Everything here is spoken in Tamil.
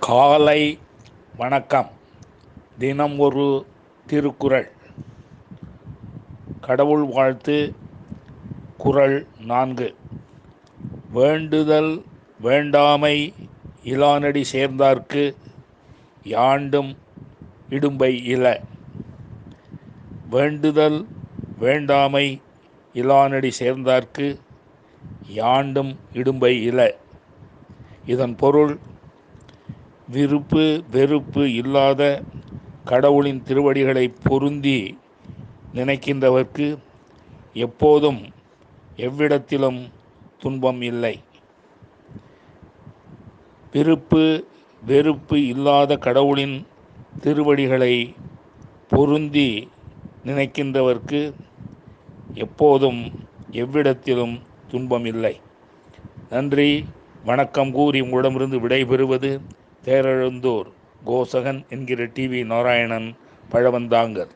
காலை வணக்கம். தினம் ஒரு திருக்குறள். கடவுள் வாழ்த்து குறள் நான்கு. வேண்டுதல் வேண்டாமை இலானடி சேர்ந்தார்க்கு யாண்டும் இடும்பை இல வேண்டுதல் வேண்டாமை இலானடி சேர்ந்தார்க்கு யாண்டும் இடும்பை இல இதன் பொருள் விருப்பு வெறுப்பு இல்லாத கடவுளின் திருவடிகளை பொருந்தி நினைக்கின்றவர்க்கு எப்போதும் எவ்விடத்திலும் துன்பம் இல்லை. விருப்பு வெறுப்பு இல்லாத கடவுளின் திருவடிகளை பொருந்தி நினைக்கின்றவர்க்கு எப்போதும் எவ்விடத்திலும் துன்பம் இல்லை. நன்றி. வணக்கம் கூறி உங்களிடமிருந்து விடைபெறுவது தேரெழுந்தூர் கோசகன் என்கிற டிவி நாராயணன் பழவந்தாங்கர்.